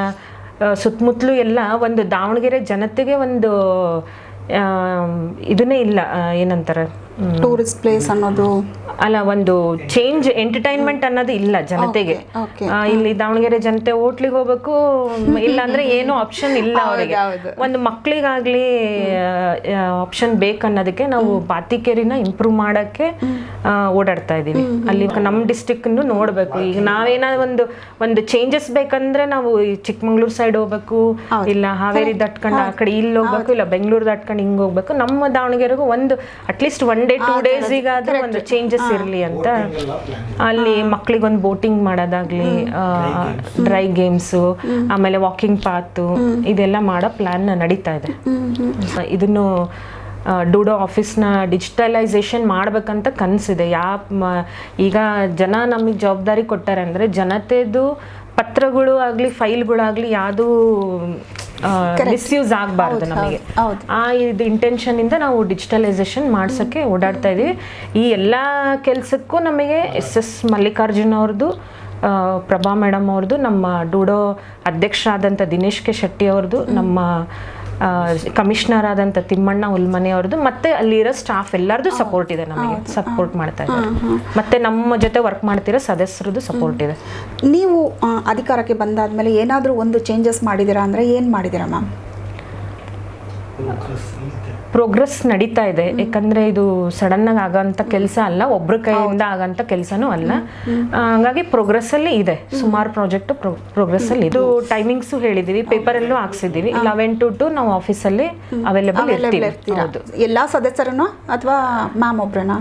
ಸುತ್ತಮುತ್ತಲು ಎಲ್ಲ ಒಂದು ದಾವಣಗೆರೆ ಜನತೆಗೆ ಒಂದು ಇದನ್ನೇ ಇಲ್ಲ ಏನಂತಾರೆ. ಟೂರಿಸ್ಟ್ ಪ್ಲೇಸ್ ಅನ್ನೋದು. ಅಲ್ಲ ಒಂದು ಚೇಂಜ್ ಎಂಟರ್ಟೈನ್ಮೆಂಟ್ ಅನ್ನೋದು ಇಲ್ಲ ಜನತೆಗೆ. ಆ, ಇಲ್ಲಿ ದಾವಣಗೆರೆ ಜನತೆ ಹೋಟ್ಲಿಗೆ ಹೋಗ್ಬೇಕು ಇಲ್ಲ ಅಂದ್ರೆ ಏನು ಆಪ್ಷನ್ ಇಲ್ಲ ಅವರಿಗೆ. ಒಂದು ಮಕ್ಕಳಿಗಾಗ್ಲಿ ಆಪ್ಷನ್ ಬೇಕನ್ನೋದಕ್ಕೆ ನಾವು ಬಾತಿಕೇರಿನ ಇಂಪ್ರೂವ್ ಮಾಡಕ್ಕೆ ಆ, ಓಡಾಡ್ತಾ ಇದೀವಿ ಅಲ್ಲಿ ನಮ್ಮ ಡಿಸ್ಟಿಕ್ ನೋಡ್ಬೇಕು. ಈಗ ನಾವೇನಾದ್ರು ಒಂದು ಒಂದು ಚೇಂಜಸ್ ಬೇಕಂದ್ರೆ ನಾವು ಈ ಚಿಕ್ಕಮಂಗ್ಳೂರ್ ಸೈಡ್ ಹೋಗ್ಬೇಕು ಇಲ್ಲ ಹಾವೇರಿ ದಟ್ಕೊಂಡು ಆ ಕಡೆ ಇಲ್ಲಿ ಹೋಗ್ಬೇಕು ಇಲ್ಲ ಬೆಂಗಳೂರು ದಟ್ಕೊಂಡು ಹಿಂಗ್ ಹೋಗ್ಬೇಕು. ನಮ್ಮ ದಾವಣಗೆರೆಗೂ ಒಂದು at least one day two days ಈಗ ಒಂದು ಚೇಂಜಸ್ ಇರಲಿ ಅಂತ. ಅಲ್ಲಿ ಮಕ್ಳಿಗೊಂದು ಬೋಟಿಂಗ್ ಮಾಡೋದಾಗ್ಲಿ ಡ್ರೈ ಗೇಮ್ಸು ಆಮೇಲೆ ವಾಕಿಂಗ್ ಪಾತು ಇದೆಲ್ಲ ಮಾಡೋ ಪ್ಲಾನ್ ನಡೀತಾ ಇದೆ. ಇದನ್ನು ಡೂಡೋ ಆಫೀಸ್ನ ಡಿಜಿಟಲೈಸೇಷನ್ ಮಾಡ್ಬೇಕಂತ ಕನಸಿದೆ. ಯಾ ಈಗ ಜನ ನಮಗೆ ಜವಾಬ್ದಾರಿ ಕೊಟ್ಟಾರೆ ಅಂದರೆ ಜನತೆದು ಪತ್ರಗಳು ಆಗಲಿ ಫೈಲ್ಗಳಾಗಲಿ ಯಾವುದು ಮಿಸ್ಯೂಸ್ ಆಗಬಾರ್ದು ನಮಗೆ. ಆ ಇದು ಇಂಟೆನ್ಷನ್ ಇಂದ ನಾವು ಡಿಜಿಟಲೈಸೇಷನ್ ಮಾಡ್ಸೋಕ್ಕೆ ಓಡಾಡ್ತಾ ಇದೀವಿ. ಈ ಎಲ್ಲ ಕೆಲಸಕ್ಕೂ ನಮಗೆ ಎಸ್ ಎಸ್ ಮಲ್ಲಿಕಾರ್ಜುನ್ ಅವ್ರದ್ದು ಪ್ರಭಾ ಮೇಡಮ್ ಅವ್ರದ್ದು ನಮ್ಮ ಡೂಡೋ ಅಧ್ಯಕ್ಷರಾದಂಥ ದಿನೇಶ್ ಕೆ ಶೆಟ್ಟಿ ಅವ್ರದ್ದು ನಮ್ಮ ಕಮಿಷನರ್ ಆದಂಥ ತಿಮ್ಮಣ್ಣ ಉಲ್ಮನೆ ಅವ್ರದ್ದು ಮತ್ತೆ ಅಲ್ಲಿರೋ ಸ್ಟಾಫ್ ಎಲ್ಲರದು ಸಪೋರ್ಟ್ ಇದೆ ನಮಗೆ ಸಪೋರ್ಟ್ ಮಾಡ್ತಾ ಇದ್ದಾರೆ. ಮತ್ತೆ ನಮ್ಮ ಜೊತೆ ವರ್ಕ್ ಮಾಡ್ತಿರೋ ಸದಸ್ಯರದ್ದು ಸಪೋರ್ಟ್ ಇದೆ. ನೀವು ಅಧಿಕಾರಕ್ಕೆ ಬಂದಾದ್ಮೇಲೆ ಏನಾದರೂ ಒಂದು ಚೇಂಜಸ್ ಮಾಡಿದ್ದೀರಾ ಅಂದರೆ ಏನು ಮಾಡಿದ್ದೀರಾ ಮ್ಯಾಮ್? ಪ್ರೋಗ್ರೆಸ್ ನಡೀತಾ ಇದೆ. ಯಾಕಂದ್ರೆ ಇದು ಸಡನ್ ಆಗಿ ಆಗಂತ ಕೆಲಸ ಅಲ್ಲ ಒಬ್ರ ಕೈಯಿಂದ ಆಗಂತ ಕೆಲಸನೂ ಅಲ್ಲ. ಹಾಗಾಗಿ ಪ್ರೋಗ್ರೆಸ್ ಅಲ್ಲಿ ಇದೆ. ಸುಮಾರು ಪ್ರಾಜೆಕ್ಟ್ ಪ್ರೋಗ್ರೆಸ್ ಅಲ್ಲಿ ಇದು. ಟೈಮಿಂಗ್ಸ್ ಹೇಳಿದೀವಿ ಪೇಪರ್ ಅಲ್ಲೂ ಹಾಕ್ಸಿದೀವಿ. ಲೆವೆನ್ ಟು ಟು ನಾವು ಆಫೀಸಲ್ಲಿ ಅವೈಲೇಬಲ್ ಇರ್ತೀವಿ. ಎಲ್ಲಾ ಎಲ್ಲ ಸದಸ್ಯರನ್ನು ಅಥವಾ ಮ್ಯಾಮ್ ಒಬ್ರನ್ನ?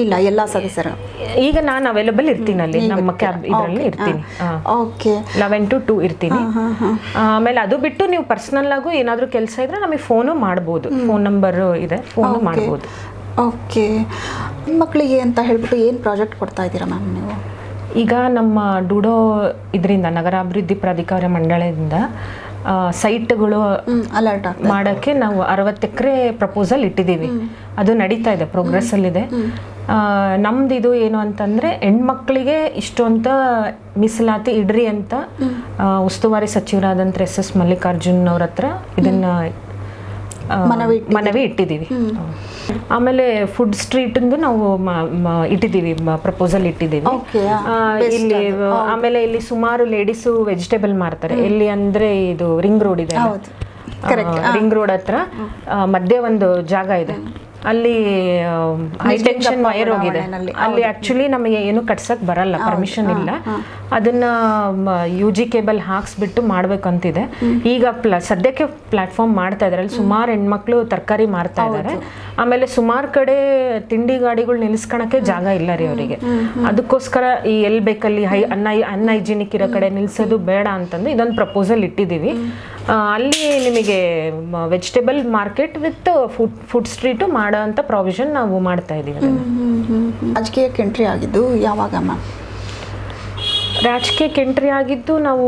ಇಲ್ಲ ಎಲ್ಲ ಸದಸ್ಯರು. ಈಗ ನಾನು ಅವೈಲಬಲ್ ಇರ್ತೀನಿ ಅಲ್ಲಿ ನಮ್ಮ ಕ್ಯಾಬ್ ಇದರಲ್ಲಿ ಇರ್ತೀನಿ. ಓಕೆ ಲೆವೆನ್ ಟು ಟೂ ಇರ್ತೀನಿ. ಆಮೇಲೆ ಅದು ಬಿಟ್ಟು ನೀವು ಪರ್ಸನಲ್ ಆಗು ಏನಾದರೂ ಕೆಲಸ ಇದ್ರೆ ನಮಗೆ ಫೋನು ಮಾಡ್ಬೋದು. ಫೋನ್ ನಂಬರ್ ಇದೆ ಫೋನು ಮಾಡ್ಬೋದು. ಓಕೆ ಮಕ್ಕಳಿಗೆ ಅಂತ ಹೇಳ್ಬಿಟ್ಟು ಏನು ಪ್ರಾಜೆಕ್ಟ್ ಕೊಡ್ತಾ ಇದ್ದೀರಾ ಮ್ಯಾಮ್ ನೀವು? ಈಗ ನಮ್ಮ ಡೂಡೋ ಇದರಿಂದ ನಗರಾಭಿವೃದ್ಧಿ ಪ್ರಾಧಿಕಾರ ಮಂಡಳದಿಂದ ಸೈಟ್ಗಳು ಅಲರ್ಟ್ ಮಾಡೋಕ್ಕೆ ನಾವು ಅರವತ್ತು ಎಕರೆ ಪ್ರಪೋಸಲ್ ಇಟ್ಟಿದ್ದೀವಿ. ಅದು ನಡೀತಾ ಇದೆ ಪ್ರೋಗ್ರೆಸ್ಸಲ್ಲಿದೆ ನಮ್ದು ಇದು ಏನು ಅಂತಂದ್ರೆ ಹೆಣ್ಮಕ್ಳಿಗೆ ಇಷ್ಟು ಅಂತ ಮೀಸಲಾತಿ ಇಡ್ರಿ ಅಂತ ಉಸ್ತುವಾರಿ ಸಚಿವರಾದಂತ ಎಸ್ ಎಸ್ ಮಲ್ಲಿಕಾರ್ಜುನ್ ಅವ್ರ ಹತ್ರ ಇದನ್ನ ಮನವಿ ಇಟ್ಟಿದ್ದೀವಿ. ಆಮೇಲೆ ಫುಡ್ ಸ್ಟ್ರೀಟಿಂದು ನಾವು ಇಟ್ಟಿದೀವಿ ಇಟ್ಟಿದ್ದೀವಿ ಪ್ರಪೋಸಲ್ ಇಟ್ಟಿದ್ದೀವಿ. ಇಲ್ಲಿ ಆಮೇಲೆ ಇಲ್ಲಿ ಸುಮಾರು ಲೇಡೀಸು ವೆಜಿಟೇಬಲ್ ಮಾರ್ತಾರೆ. ಎಲ್ಲಿ ಅಂದ್ರೆ ಇದು ರಿಂಗ್ ರೋಡ್ ಇದೆ ರಿಂಗ್ ರೋಡ್ ಹತ್ರ ಮಧ್ಯೆ ಒಂದು ಜಾಗ ಇದೆ. ಅಲ್ಲಿ ಹೈ ಟೆನ್ಷನ್ ವೈರ್ ಹೋಗಿದೆ ಅಲ್ಲಿ ಆಕ್ಚುಲಿ ನಮಗೆ ಏನು ಕಟ್ಸಕ್ ಬರಲ್ಲ ಪರ್ಮಿಷನ್ ಇಲ್ಲ. ಅದನ್ನ ಯು ಜಿ ಕೇಬಲ್ ಹಾಕ್ಸ್ಬಿಟ್ಟು ಮಾಡ್ಬೇಕಂತಿದೆ. ಈಗ ಪ್ಲ ಸದ್ಯಕ್ಕೆ ಪ್ಲಾಟ್ಫಾರ್ಮ್ ಮಾಡ್ತಾ ಇದಾರೆ. ಅಲ್ಲಿ ಸುಮಾರು ಹೆಣ್ಮಕ್ಳು ತರಕಾರಿ ಮಾರ್ತಾ ಇದ್ದಾರೆ ಆಮೇಲೆ ಸುಮಾರು ಕಡೆ ತಿಂಡಿ ಗಾಡಿಗಳು ನಿಲ್ಸ್ಕೊಳಕ್ಕೆ ಜಾಗ ಇಲ್ಲ ರೀ ಅವರಿಗೆ ಅದಕ್ಕೋಸ್ಕರ ಈ ಎಲ್ಲಿ ಬೇಕಲ್ಲಿ ಹೈ ಅನ್ನ ಅನ್ಹೈಜಿನಿಕ್ ಇರೋ ಕಡೆ ನಿಲ್ಸೋದು ಬೇಡ ಅಂತಂದು ಇದೊಂದು ಪ್ರಪೋಸಲ್ ಇಟ್ಟಿದ್ದೀವಿ. ಅಲ್ಲಿ ನಿಮಗೆ vegetable market with food food street ಮಾಡೋ ಅಂತ ಪ್ರಾವಿಷನ್ ನಾವು ಮಾಡ್ತಾ ಇದ್ದೀವಿ. ರಾಜಕೀಯಕ್ಕೆ ಎಂಟ್ರಿ ಆಗಿದ್ದು ಯಾವಾಗ ಮ್ಯಾಮ್? ರಾಜಕೀಯಕ್ಕೆ ಎಂಟ್ರಿ ಆಗಿದ್ದು ನಾವು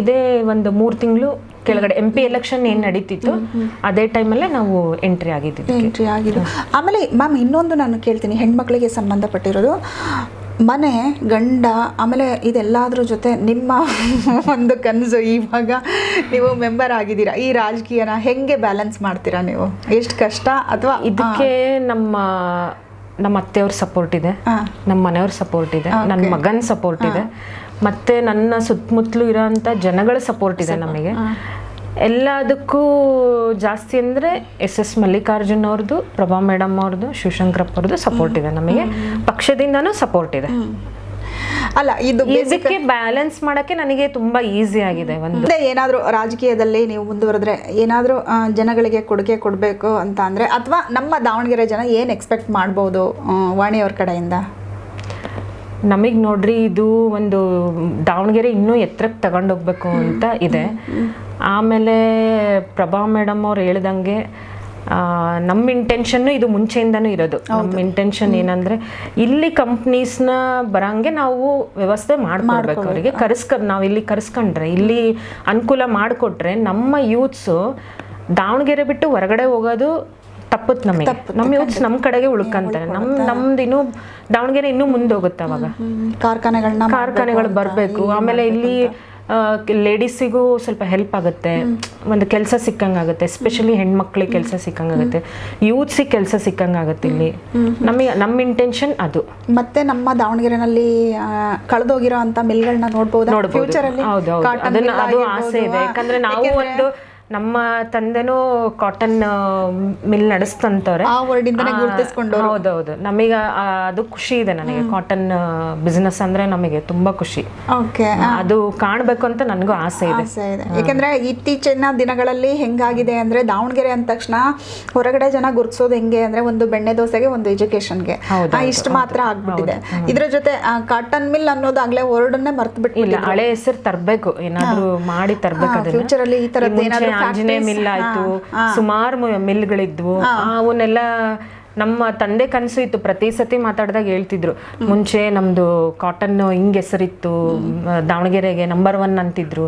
ಇದೇ ಒಂದು ಮೂರು ತಿಂಗಳು ಕೆಳಗಡೆ ಎಂ ಪಿ ಎಲೆಕ್ಷನ್ ಏನು ನಡೀತಿತ್ತು ಅದೇ ಟೈಮಲ್ಲೇ ನಾವು ಎಂಟ್ರಿ ಆಗಿದ್ದೀವಿ ಎಂಟ್ರಿ ಆಗಿದ್ದು. ಆಮೇಲೆ ಮ್ಯಾಮ್ ಇನ್ನೊಂದು ನಾನು ಕೇಳ್ತೀನಿ ಹೆಣ್ಮಕ್ಳಿಗೆ ಸಂಬಂಧಪಟ್ಟಿರೋದು. ಮನೆ ಗಂಡ ಆಮೇಲೆ ಇದೆಲ್ಲದ್ರ ಜೊತೆ ನಿಮ್ಮ ಒಂದು ಕನಸು. ಇವಾಗ ನೀವು ಮೆಂಬರ್ ಆಗಿದ್ದೀರಾ. ಈ ರಾಜಕೀಯನ ಹೆಂಗೆ ಬ್ಯಾಲೆನ್ಸ್ ಮಾಡ್ತೀರಾ ನೀವು? ಎಷ್ಟು ಕಷ್ಟ ಅಥವಾ ಇದಕ್ಕೆ ನಮ್ಮ ನಮ್ಮ ಅತ್ತೆಯವ್ರ ಸಪೋರ್ಟ್ ಇದೆ. ನಮ್ಮ ಮನೆಯವ್ರ ಸಪೋರ್ಟ್ ಇದೆ. ನನ್ನ ಮಗನ ಸಪೋರ್ಟ್ ಇದೆ. ಮತ್ತೆ ನನ್ನ ಸುತ್ತಮುತ್ತಲು ಇರೋಂಥ ಜನಗಳ ಸಪೋರ್ಟ್ ಇದೆ ನಮಗೆ. ಎಲ್ಲದಕ್ಕೂ ಜಾಸ್ತಿ ಅಂದರೆ ಎಸ್ ಎಸ್ ಮಲ್ಲಿಕಾರ್ಜುನ್ ಅವ್ರದ್ದು ಪ್ರಭಾ ಮೇಡಮ್ ಅವ್ರದ್ದು ಶಿವಶಂಕರಪ್ಪ ಅವ್ರದ್ದು ಸಪೋರ್ಟ್ ಇದೆ ನಮಗೆ. ಪಕ್ಷದಿಂದನೂ ಸಪೋರ್ಟ್ ಇದೆ. ಅಲ್ಲ ಇದು ಇದಕ್ಕೆ ಬ್ಯಾಲೆನ್ಸ್ ಮಾಡಕ್ಕೆ ನನಗೆ ತುಂಬಾ ಈಸಿ ಆಗಿದೆ ಒಂದು. ಏನಾದರೂ ರಾಜಕೀಯದಲ್ಲಿ ನೀವು ಮುಂದುವರೆದ್ರೆ ಏನಾದರೂ ಜನಗಳಿಗೆ ಕೊಡುಗೆ ಕೊಡಬೇಕು ಅಂತ ಅಂದರೆ ಅಥವಾ ನಮ್ಮ ದಾವಣಗೆರೆ ಜನ ಏನು ಎಕ್ಸ್ಪೆಕ್ಟ್ ಮಾಡ್ಬೋದು ವಾಣಿಯವ್ರ ಕಡೆಯಿಂದ? ನಮಗೆ ನೋಡ್ರಿ ಇದು ಒಂದು ದಾವಣಗೆರೆ ಇನ್ನೂ ಎತ್ತರಕ್ಕೆ ತಗೊಂಡೋಗ್ಬೇಕು ಅಂತ ಇದೆ. ಆಮೇಲೆ ಪ್ರಭಾ ಮೇಡಮ್ ಅವ್ರು ಹೇಳ್ದಂಗೆ ನಮ್ಮ ಇಂಟೆನ್ಷನ್ನು ಇದು ಮುಂಚೆಯಿಂದನೂ ಇರೋದು. ನಮ್ಮ ಇಂಟೆನ್ಷನ್ ಏನಂದ್ರೆ ಇಲ್ಲಿ ಕಂಪ್ನೀಸ್ನ ಬರಂಗೆ ನಾವು ವ್ಯವಸ್ಥೆ ಮಾಡ್ಕೊಡ್ಬೇಕು. ಅವರಿಗೆ. ಕರೆಸ್ಕ ನಾವು ಇಲ್ಲಿ ಕರೆಸ್ಕೊಂಡ್ರೆ ಇಲ್ಲಿ ಅನುಕೂಲ ಮಾಡಿಕೊಟ್ರೆ ನಮ್ಮ ಯೂತ್ಸು ದಾವಣಗೆರೆ ಬಿಟ್ಟು ಹೊರಗಡೆ ಹೋಗೋದು ತಪ್ಪುತ್ತೆ ನಮಗೆ. ನಮ್ಮ ಯೂತ್ಸ್ ನಮ್ಮ ಕಡೆಗೆ ಉಳ್ಕಂತಾರೆ. ನಮ್ ನಮ್ದು ಇನ್ನೂ ದಾವಣಗೆರೆ ಇನ್ನೂ ಮುಂದೆ ಹೋಗುತ್ತೆ ಅವಾಗ ಕಾರ್ಖಾನೆಗಳನ್ನ ಕಾರ್ಖಾನೆಗಳು ಬರಬೇಕು. ಆಮೇಲೆ ಇಲ್ಲಿ ಲೇಡೀಸಿಗೂ ಸ್ವಲ್ಪ ಹೆಲ್ಪ್ ಆಗುತ್ತೆ. ಒಂದು ಕೆಲಸ ಸಿಕ್ಕಂಗಾಗುತ್ತೆ. ಎಸ್ಪೆಷಲಿ ಹೆಣ್ಮಕ್ಳಿಗೆ ಕೆಲಸ ಸಿಕ್ಕಂಗಾಗುತ್ತೆ. ಯೂತ್ಸಿಗೆ ಕೆಲಸ ಸಿಕ್ಕಂಗಾಗುತ್ತೆ ಇಲ್ಲಿ. ನಮಗೆ ನಮ್ಮ ಇಂಟೆನ್ಷನ್ ಅದು. ಮತ್ತೆ ನಮ್ಮ ದಾವಣಗೆರೆನಲ್ಲಿ ಕಳೆದೋಗಿರೋ ಅಂತ ಮಿಲ್ಗಳನ್ನ ನೋಡ್ಬೋದಾ? ಫ್ಯೂಚರ್ ಅಲ್ಲಿ ಹೌದು ಹೌದು. ಅದನ್ನ ಅದು ಆಸೆ ಇದೆ. ಯಾಕಂದ್ರೆ ನಾವು ಒಂದು ನಮ್ಮ ತಂದೆನೂ ಕಾಟನ್ ಮಿಲ್ ನಡೆಸ್ತಂತವ್ರೆ. ಆ ವರ್ಡ್ ಇಂದನೇ ಗುರುತಿಸ್ಕೊಂಡು ಹೌದೌದು. ನಮಗೆ ಅದು ಖುಷಿ ಇದೆ ನನಗೆ. ಕಾಟನ್ ಬಿಸ್ನೆಸ್ ಅಂದ್ರೆ ನಮಗೆ ತುಂಬಾ ಖುಷಿ. ಓಕೆ ಅದು ಕಾಣ್ಬೇಕು ಅಂತ ನನಗೂ ಆಸೆ ಇದೆ. ಆಸೆ ಇದೆ. ಯಾಕಂದ್ರೆ ಇತ್ತೀಚಿನ ದಿನಗಳಲ್ಲಿ ಹೆಂಗಾಗಿದೆ ಅಂದ್ರೆ ದಾವಣಗೆರೆ ಅಂದ ತಕ್ಷಣ ಹೊರಗಡೆ ಜನ ಗುರುತಿಸೋದು ಹೆಂಗೆ ಅಂದ್ರೆ ಒಂದು ಬೆಣ್ಣೆ ದೋಸೆಗೆ ಒಂದು ಎಜುಕೇಶನ್ಗೆ ಇಷ್ಟು ಮಾತ್ರ ಆಗ್ಬಿಟ್ಟಿದೆ. ಇದ್ರ ಜೊತೆ ಕಾಟನ್ ಮಿಲ್ ಅನ್ನೋದಾಗ್ಲೇ ವರ್ಡನ್ನೇ ಮರ್ತು ಬಿಟ್ಟು ಇಲ್ಲ ಹಳೆ ಹೆಸರು ತರಬೇಕು. ಏನಾದ್ರು ಮಾಡಿ ತರಬೇಕು ಫ್ಯೂಚರ್ ಅಲ್ಲಿ ಈ ತರ ತರದ್ದು ಏನಾದ್ರು ಆಂಜನೇಯ ಮಿಲ್ ಆಯ್ತು ಸುಮಾರು ಮಿಲ್ಗಳಿದ್ವು. ಅವನ್ನೆಲ್ಲ ನಮ್ಮ ತಂದೆ ಕನಸು ಇತ್ತು ಪ್ರತಿ ಸತಿ ಮಾತಾಡಿದಾಗ ಹೇಳ್ತಿದ್ರು. ಮುಂಚೆ ನಮ್ದು ಕಾಟನ್ ಹಿಂಗ್ ಹೆಸರಿತ್ತು ದಾವಣಗೆರೆಗೆ ನಂಬರ್ ಒನ್ ಅಂತಿದ್ರು.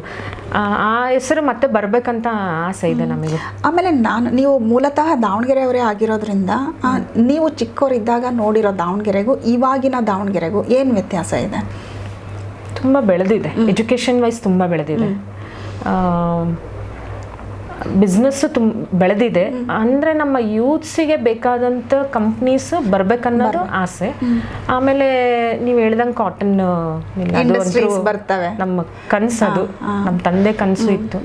ಆ ಆ ಹೆಸರು ಮತ್ತೆ ಬರ್ಬೇಕಂತ ಆಸೆ ಇದೆ ನಮಗೆ. ಆಮೇಲೆ ನಾನು ನೀವು ಮೂಲತಃ ದಾವಣಗೆರೆಯವರೇ ಆಗಿರೋದ್ರಿಂದ ನೀವು ಚಿಕ್ಕವರಿದ್ದಾಗ ನೋಡಿರೋ ದಾವಣಗೆರೆಗೂ ಇವಾಗಿನ ದಾವಣಗೆರೆಗೂ ಏನು ವ್ಯತ್ಯಾಸ ಇದೆ? ತುಂಬಾ ಬೆಳೆದಿದೆ. ಎಜುಕೇಷನ್ ವೈಸ್ ತುಂಬಾ ಬೆಳೆದಿದೆ. ಬಿಸ್ನೆಸ್ ತುಂಬ ಬೆಳೆದಿದೆ. ಅಂದ್ರೆ ನಮ್ಮ ಯೂತ್ಸಿಗೆ ಬೇಕಾದಂತ ಕಂಪ್ನೀಸ್ ಬರ್ಬೇಕನ್ನೋದು ಆಸೆ. ಆಮೇಲೆ ನೀವ್ ಹೇಳ್ದಂಗೆ ಕಾಟನ್ ಬರ್ತವೆ. ನಮ್ಮ ಕನಸು ಅದು ನಮ್ಮ ತಂದೆ ಕನಸು ಇತ್ತು.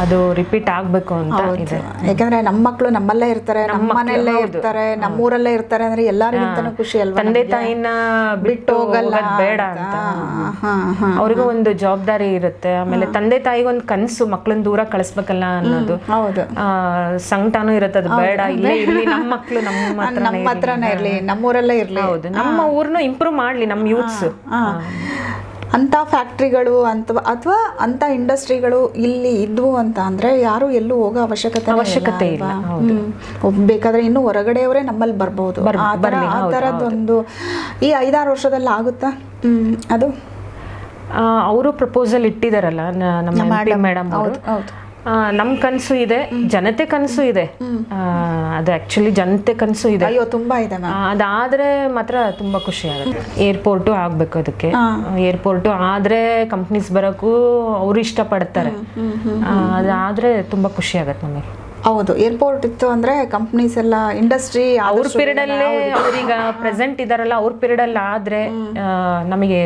ಅದು ರಿಪೀಟ್ ಆಗ್ಬೇಕು ಅಂತ ಇದೆ. ಯಾಕಂದ್ರೆ ನಮ್ಮ ಮಕ್ಕಳು ನಮ್ಮಲ್ಲೇ ಇರ್ತಾರೆ ನಮ್ಮ ಮನೆಯಲ್ಲೇ ಇರ್ತಾರೆ ನಮ್ಮೂರಲ್ಲೇ ಇರ್ತಾರೆ ಅಂದ್ರೆ ಎಲ್ಲರಿಗಿಂತನೂ ಖುಷಿ ಅಲ್ವಾ ತಂದೆ ತಾಯಿನ ಬಿಟ್ಟು ಹೋಗಲ್ಲ ಬೇಡ ಅಂತ. ಅವ್ರಿಗೂ ಒಂದು ಜವಾಬ್ದಾರಿ ಇರುತ್ತೆ. ಆಮೇಲೆ ತಂದೆ ತಾಯಿಗೆ ಒಂದು ಕನಸು ಮಕ್ಳನ್ನ ದೂರ ಕಳಿಸ್ಬೇಕಲ್ಲ ಅನ್ನೋದು. ಸಂಕಟನೂ ಇರುತ್ತೆ ಅದು ಬೇಡ. ಇಲ್ಲಿ ಇರ್ಲಿ ನಮ್ಮ ಮಕ್ಕಳು ನಮ್ಮ ಹತ್ರನೇ ಇರ್ಲಿ ನಮ್ಮೂರಲ್ಲೇ ಇರ್ಲಿ. ಹೌದು. ನಮ್ಮ ಊರ್ನು ಇಂಪ್ರೂವ್ ಮಾಡ್ಲಿ ನಮ್ಮ ಯೂತ್ಸ್ ಅಂಥ ಅಂತ ಫ್ಯಾಕ್ಟ್ರಿಗಳು ಅಂತ ಅಥವಾ ಅಂತ ಇಂಡಸ್ಟ್ರಿಗಳು ಇಲ್ಲಿ ಇದ್ವು ಅಂತ ಅಂದ್ರೆ ಯಾರು ಎಲ್ಲೂ ಹೋಗೋ ಅವಶ್ಯಕತೆ ಅವಶ್ಯಕತೆ ಇಲ್ಲ, ಬೇಕಾದ್ರೆ ಇನ್ನು ಹೊರಗಡೆಯವರೇ ನಮ್ಮಲ್ಲಿ ಬರ್ಬೋದು. ಆ ಥರ ಆ ಥರದ್ದೊಂದು ಈ ಐದಾರು ವರ್ಷದಲ್ಲಿ ಆಗುತ್ತಾ? ಅದು? ಅವರು ಪ್ರಪೋಸಲ್ ಇಟ್ಟಿದಾರಲ್ಲ ನಮ್ಮ ಮೇಡಮ್ ಹೌದು. ನಮ್ಮ ಕನಸು ಇದೆ ಜನತೆ ಕನಸು ಇದೆ. ಅದು ಆಕ್ಚುಲಿ ಜನತೆ ಕನಸು ಇದೆ. ಅಯ್ಯೋ ತುಂಬಾ ಇದೆ ಅದಾದ್ರೆ ಮಾತ್ರ ತುಂಬಾ ಖುಷಿ ಆಗುತ್ತೆ. ಏರ್ಪೋರ್ಟು ಆಗ್ಬೇಕು ಅದಕ್ಕೆ. ಏರ್ಪೋರ್ಟು ಆದ್ರೆ ಕಂಪ್ನೀಸ್ ಬರೋಕ್ಕೂ ಅವ್ರು ಇಷ್ಟ ಪಡ್ತಾರೆ ಅದಾದ್ರೆ ತುಂಬಾ ಖುಷಿ ಆಗತ್ತೆ ನಮಗೆ. ಹೌದು ಏರ್ಪೋರ್ಟ್ ಇತ್ತು ಅಂದ್ರೆ ಕಂಪ್ನೀಸ್ ಎಲ್ಲ ಇಂಡಸ್ಟ್ರಿ ಅವ್ರ ಪೀರಿಯಡ್ ಅಲ್ಲೇ ಅವ್ರೀಗ ಪ್ರೆಸೆಂಟ್ ಇದಾರಲ್ಲ ಅವ್ರ ಪೀರಿಯಡ್ ಅಲ್ಲಿ ಆದ್ರೆ ನಮಗೆ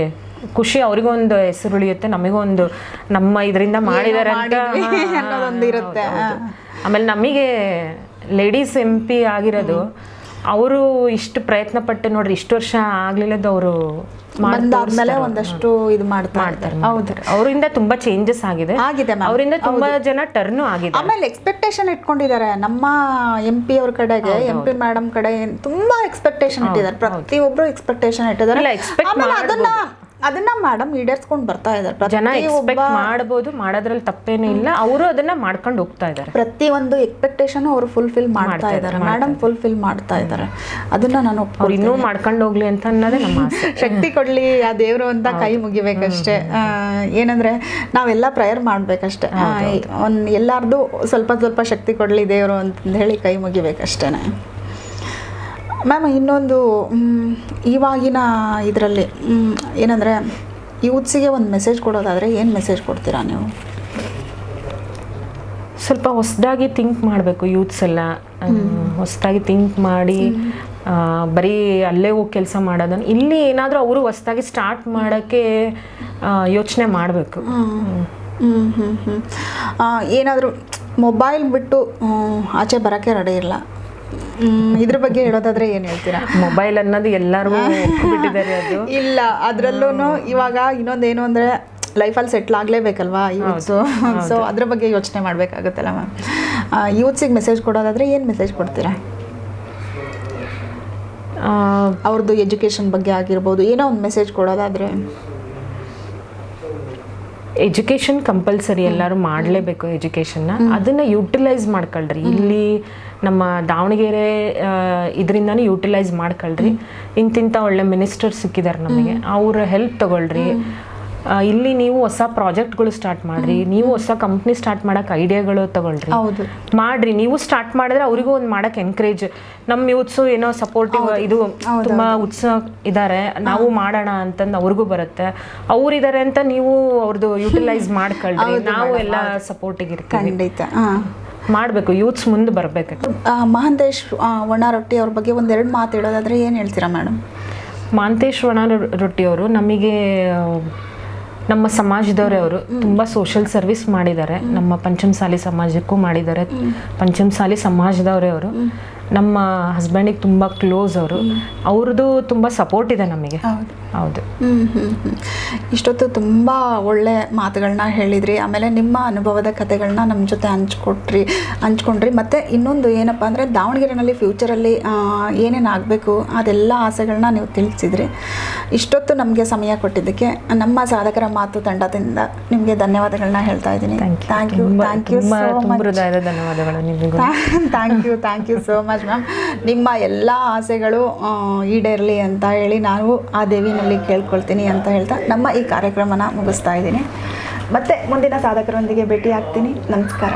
ಖುಷಿ ಅವ್ರಿಗೂ ಒಂದು ಹೆಸರು ಉಳಿಯುತ್ತೆ ನಮಗೂ ಒಂದು ನಮ್ಮ ಇದರಿಂದ ಮಾಡಿದಾರೆ ಅನ್ನೋದೊಂದು ಇರುತ್ತೆ. ಆಮೇಲೆ ನಮಗೆ ಲೇಡೀಸ್ ಎಂ ಪಿ ಆಗಿರೋದು ಅವರು ಇಷ್ಟು ಪ್ರಯತ್ನ ಪಟ್ಟು ನೋಡ್ರಿ ಇಷ್ಟು ವರ್ಷ ಆಗ್ಲಿಲ್ಲದ ಅವರು ಬಂದಾದ್ಮೇಲೆ ಒಂದಷ್ಟು ಇದು ಮಾಡ್ತಾರೆ ಹೌದು. ಅವರಿಂದ ತುಂಬಾ ಚೇಂಜಸ್ ಆಗಿದೆ. ಆಗಿದೆ ಅವರಿಂದ ತುಂಬಾ ಜನ ಟರ್ನ್ ಆಗಿದೆ. ಆಮೇಲೆ ಎಕ್ಸ್ಪೆಕ್ಟೇಷನ್ ಇಟ್ಕೊಂಡಿದ್ದಾರೆ. ನಮ್ಮ ಎಂ ಪಿ ಅವ್ರ ಕಡೆಗೆ ಎಂ ಪಿ ಮೇಡಮ್ ಕಡೆ ತುಂಬಾ ಎಕ್ಸ್ಪೆಕ್ಟೇಷನ್ ಇಟ್ಟಿದ್ದಾರೆ. ಪ್ರತಿಯೊಬ್ರು ಎಕ್ಸ್ಪೆಕ್ಟೇಷನ್ ಇಟ್ಟಿದ್ದಾರೆ. ಅದನ್ನ ಅದನ್ನ ಮೇಡಮ್ ಈಡೇರ್ಸ್ಕೊಂಡು ಬರ್ತಾ ಇದ್ದಾರೆ ಜನ ಎಕ್ಸ್ಪೆಕ್ಟ್ ಮಾಡಬಹುದು ಮಾಡೋದ್ರಲ್ಲಿ ತಪ್ಪೇನು ಇಲ್ಲ. ಅವರು ಅದನ್ನ ಮಾಡ್ಕೊಂಡು ಹೋಗ್ತಾ ಇದ್ದಾರೆ ಪ್ರತಿ ಒಂದು ಎಕ್ಸ್ಪೆಕ್ಟೇಷನ್ ಅವರು ಫುಲ್ಫಿಲ್ ಮಾಡ್ತಾ ಇದ್ದಾರೆ ಮೇಡಮ್ ಫುಲ್ಫಿಲ್ ಮಾಡ್ತಾ ಇದ್ದಾರೆ ಅದನ್ನ ನಾನು ಅವ್ರು ಇನ್ನೂ ಮಾಡ್ಕೊಂಡು ಹೋಗ್ಲಿ ಅಂತ ಅನ್ನೋದೇ ನಮ್ಮ ಶಕ್ತಿ ಕೊಡ್ಲಿ ಆ ದೇವ್ರು ಅಂತ ಕೈ ಮುಗಿಬೇಕಷ್ಟೇ. ಏನಂದ್ರೆ ನಾವೆಲ್ಲ ಪ್ರೇಯರ್ ಮಾಡ್ಬೇಕಷ್ಟೇ. ಒಂದ್ ಎಲ್ಲಾರ್ದು ಸ್ವಲ್ಪ ಸ್ವಲ್ಪ ಶಕ್ತಿ ಕೊಡ್ಲಿ ದೇವ್ರು ಅಂತ ಹೇಳಿ ಕೈ ಮುಗಿಬೇಕಷ್ಟೇನೆ. ಮ್ಯಾಮ್ ಇನ್ನೊಂದು ಇವಾಗಿನ ಇದರಲ್ಲಿ ಏನಂದರೆ ಯೂತ್ಸಿಗೆ ಒಂದು ಮೆಸೇಜ್ ಕೊಡೋದಾದರೆ ಏನು ಮೆಸೇಜ್ ಕೊಡ್ತೀರಾ ನೀವು? ಸ್ವಲ್ಪ ಹೊಸದಾಗಿ ಥಿಂಕ್ ಮಾಡಬೇಕು ಯೂತ್ಸ್ ಎಲ್ಲ. ಹೊಸದಾಗಿ ಥಿಂಕ್ ಮಾಡಿ ಬರೀ ಅಲ್ಲೇ ಹೋಗಿ ಕೆಲಸ ಮಾಡೋದನ್ನು ಇಲ್ಲಿ ಏನಾದರೂ ಅವರು ಹೊಸದಾಗಿ ಸ್ಟಾರ್ಟ್ ಮಾಡೋಕ್ಕೆ ಯೋಚನೆ ಮಾಡಬೇಕು. ಹ್ಞೂ ಹ್ಞೂ ಹ್ಞೂ ಏನಾದರೂ ಮೊಬೈಲ್ ಬಿಟ್ಟು ಆಚೆ ಬರೋಕ್ಕೆ ರೆಡಿ ಇಲ್ಲ. ಇದ್ರ ಬಗ್ಗೆ ಹೇಳೋದಾದ್ರೆ ಏನು ಹೇಳ್ತೀರಾ? ಮೊಬೈಲ್ ಅನ್ನೋದು ಎಲ್ಲರಿಗೂ ಬಿಟ್ಟಿದ್ದಾರೆ ಅದು. ಇಲ್ಲ ಅದ್ರಲ್ಲೂ ಇವಾಗ ಇನ್ನೊಂದೇನು ಅಂದ್ರೆ ಲೈಫಲ್ಲಿ ಸೆಟ್ಲ್ ಆಗಲೇಬೇಕಲ್ವಾ ಯೂತ್ಸು ಸೊ ಅದ್ರ ಬಗ್ಗೆ ಯೋಚನೆ ಮಾಡಬೇಕಾಗುತ್ತಲ್ಲ ಮ್ಯಾಮ್ ಯೂತ್ಸಿಗೆ ಮೆಸೇಜ್ ಕೊಡೋದಾದರೆ ಏನು ಮೆಸೇಜ್ ಕೊಡ್ತೀರಾ? ಅವ್ರದ್ದು ಎಜುಕೇಷನ್ ಬಗ್ಗೆ ಆಗಿರ್ಬೋದು ಏನೋ ಒಂದು ಮೆಸೇಜ್ ಕೊಡೋದಾದರೆ. ಎಜುಕೇಷನ್ ಕಂಪಲ್ಸರಿ ಎಲ್ಲರೂ ಮಾಡಲೇಬೇಕು ಎಜುಕೇಷನ್ನ ಅದನ್ನು ಯುಟಿಲೈಸ್ ಮಾಡ್ಕೊಳ್ರಿ. ಇಲ್ಲಿ ನಮ್ಮ ದಾವಣಗೆರೆ ಇದರಿಂದಾನೇ ಯುಟಿಲೈಸ್ ಮಾಡ್ಕೊಳ್ರಿ. ಇಂತಿಂಥ ಒಳ್ಳೆ ಮಿನಿಸ್ಟರ್ ಸಿಕ್ಕಿದ್ದಾರೆ ನಮಗೆ. ಅವ್ರ ಹೆಲ್ಪ್ ತಗೊಳ್ರಿ. ಇಲ್ಲಿ ನೀವು ಹೊಸ ಪ್ರಾಜೆಕ್ಟ್ಗಳು ಸ್ಟಾರ್ಟ್ ಮಾಡ್ರಿ. ನೀವು ಹೊಸ ಕಂಪ್ನಿ ಸ್ಟಾರ್ಟ್ ಮಾಡಕ್ಕೆ ಐಡಿಯಾಗಳು ತಗೊಳ್ರಿ. ಮಾಡ್ರಿ. ನೀವು ಸ್ಟಾರ್ಟ್ ಮಾಡಿದ್ರೆ ಅವರಿಗೂ ಒಂದು ಮಾಡಕ್ ಎನ್ಕರೇಜ್ ನಮ್ಮ ಯೂತ್ಸ್ ಏನೋ ಸಪೋರ್ಟಿವ್ ಇದು ತುಂಬಾ ಉತ್ಸಾಹ ಇದ್ದಾರೆ ನಾವು ಮಾಡೋಣ ಅಂತಂದು ಅವ್ರಿಗೂ ಬರುತ್ತೆ. ಅವ್ರಿದ್ದಾರೆ ಅಂತ ನೀವು ಅವ್ರದ್ದು ಯುಟಿಲೈಸ್ ಮಾಡ್ಕೊಳ್ರಿ. ನಾವು ಎಲ್ಲ ಸಪೋರ್ಟಿಗೆ ಇರ್ತೀವಿ. ಖಂಡಿತ. ಮಾಡಬೇಕು ಯೂತ್ಸ್ ಮುಂದೆ ಬರಬೇಕು. ಮಹಂತೇಶ್ ಒಣ ರೊಟ್ಟಿ ಅವ್ರ ಬಗ್ಗೆ ಒಂದೆರಡು ಮಾತು ಹೇಳೋದಾದರೆ ಏನು ಹೇಳ್ತೀರಾ ಮೇಡಮ್? ಮಹಾಂತೇಶ್ ಒಣ ರೊಟ್ಟಿಯವರು ನಮಗೆ ನಮ್ಮ ಸಮಾಜದವರೇ ಅವರು ತುಂಬ ಸೋಷಿಯಲ್ ಸರ್ವಿಸ್ ಮಾಡಿದ್ದಾರೆ. ನಮ್ಮ ಪಂಚಮಸಾಲಿ ಸಮಾಜಕ್ಕೂ ಮಾಡಿದ್ದಾರೆ. ಪಂಚಮಸಾಲಿ ಸಮಾಜದವರೇ ಅವರು. ನಮ್ಮ ಹಸ್ಬೆಂಡಿಗೆ ತುಂಬ ಕ್ಲೋಸ್ ಅವರು. ಅವ್ರದ್ದು ತುಂಬ ಸಪೋರ್ಟ್ ಇದೆ ನಮಗೆ. ಹೌದು. ಇಷ್ಟೊತ್ತು ತುಂಬ ಒಳ್ಳೆ ಮಾತುಗಳನ್ನ ಹೇಳಿದ್ರಿ. ಆಮೇಲೆ ನಿಮ್ಮ ಅನುಭವದ ಕಥೆಗಳನ್ನ ನಮ್ಮ ಜೊತೆ ಹಂಚ್ಕೊಟ್ರಿ ಹಂಚ್ಕೊಂಡ್ರಿ. ಮತ್ತೆ ಇನ್ನೊಂದು ಏನಪ್ಪ ಅಂದರೆ ದಾವಣಗೆರೆನಲ್ಲಿ ಫ್ಯೂಚರಲ್ಲಿ ಏನೇನು ಆಗಬೇಕು ಅದೆಲ್ಲ ಆಸೆಗಳನ್ನ ನೀವು ತಿಳಿಸಿದ್ರಿ. ಇಷ್ಟೊತ್ತು ನಮಗೆ ಸಮಯ ಕೊಟ್ಟಿದ್ದಕ್ಕೆ ನಮ್ಮ ಸಾಧಕರ ಮಾತು ತಂಡದಿಂದ ನಿಮಗೆ ಧನ್ಯವಾದಗಳನ್ನ ಹೇಳ್ತಾ ಇದ್ದೀನಿ. Thank you thank you thank you thank you so much ma'am. ನಿಮ್ಮ ಎಲ್ಲ ಆಸೆಗಳು ಈಡೇರಲಿ ಅಂತ ಹೇಳಿ ನಾನು ಆ ದೇವಿನಲ್ಲಿ ಕೇಳ್ಕೊಳ್ತೀನಿ ಅಂತ ಹೇಳ್ತಾ ನಮ್ಮ ಈ ಕಾರ್ಯಕ್ರಮನ ಮುಗಿಸ್ತಾ ಇದ್ದೀನಿ. ಮತ್ತೆ ಮುಂದಿನ ಸಾಧಕರೊಂದಿಗೆ ಭೇಟಿ ಆಗ್ತೀನಿ ನಮಸ್ಕಾರ.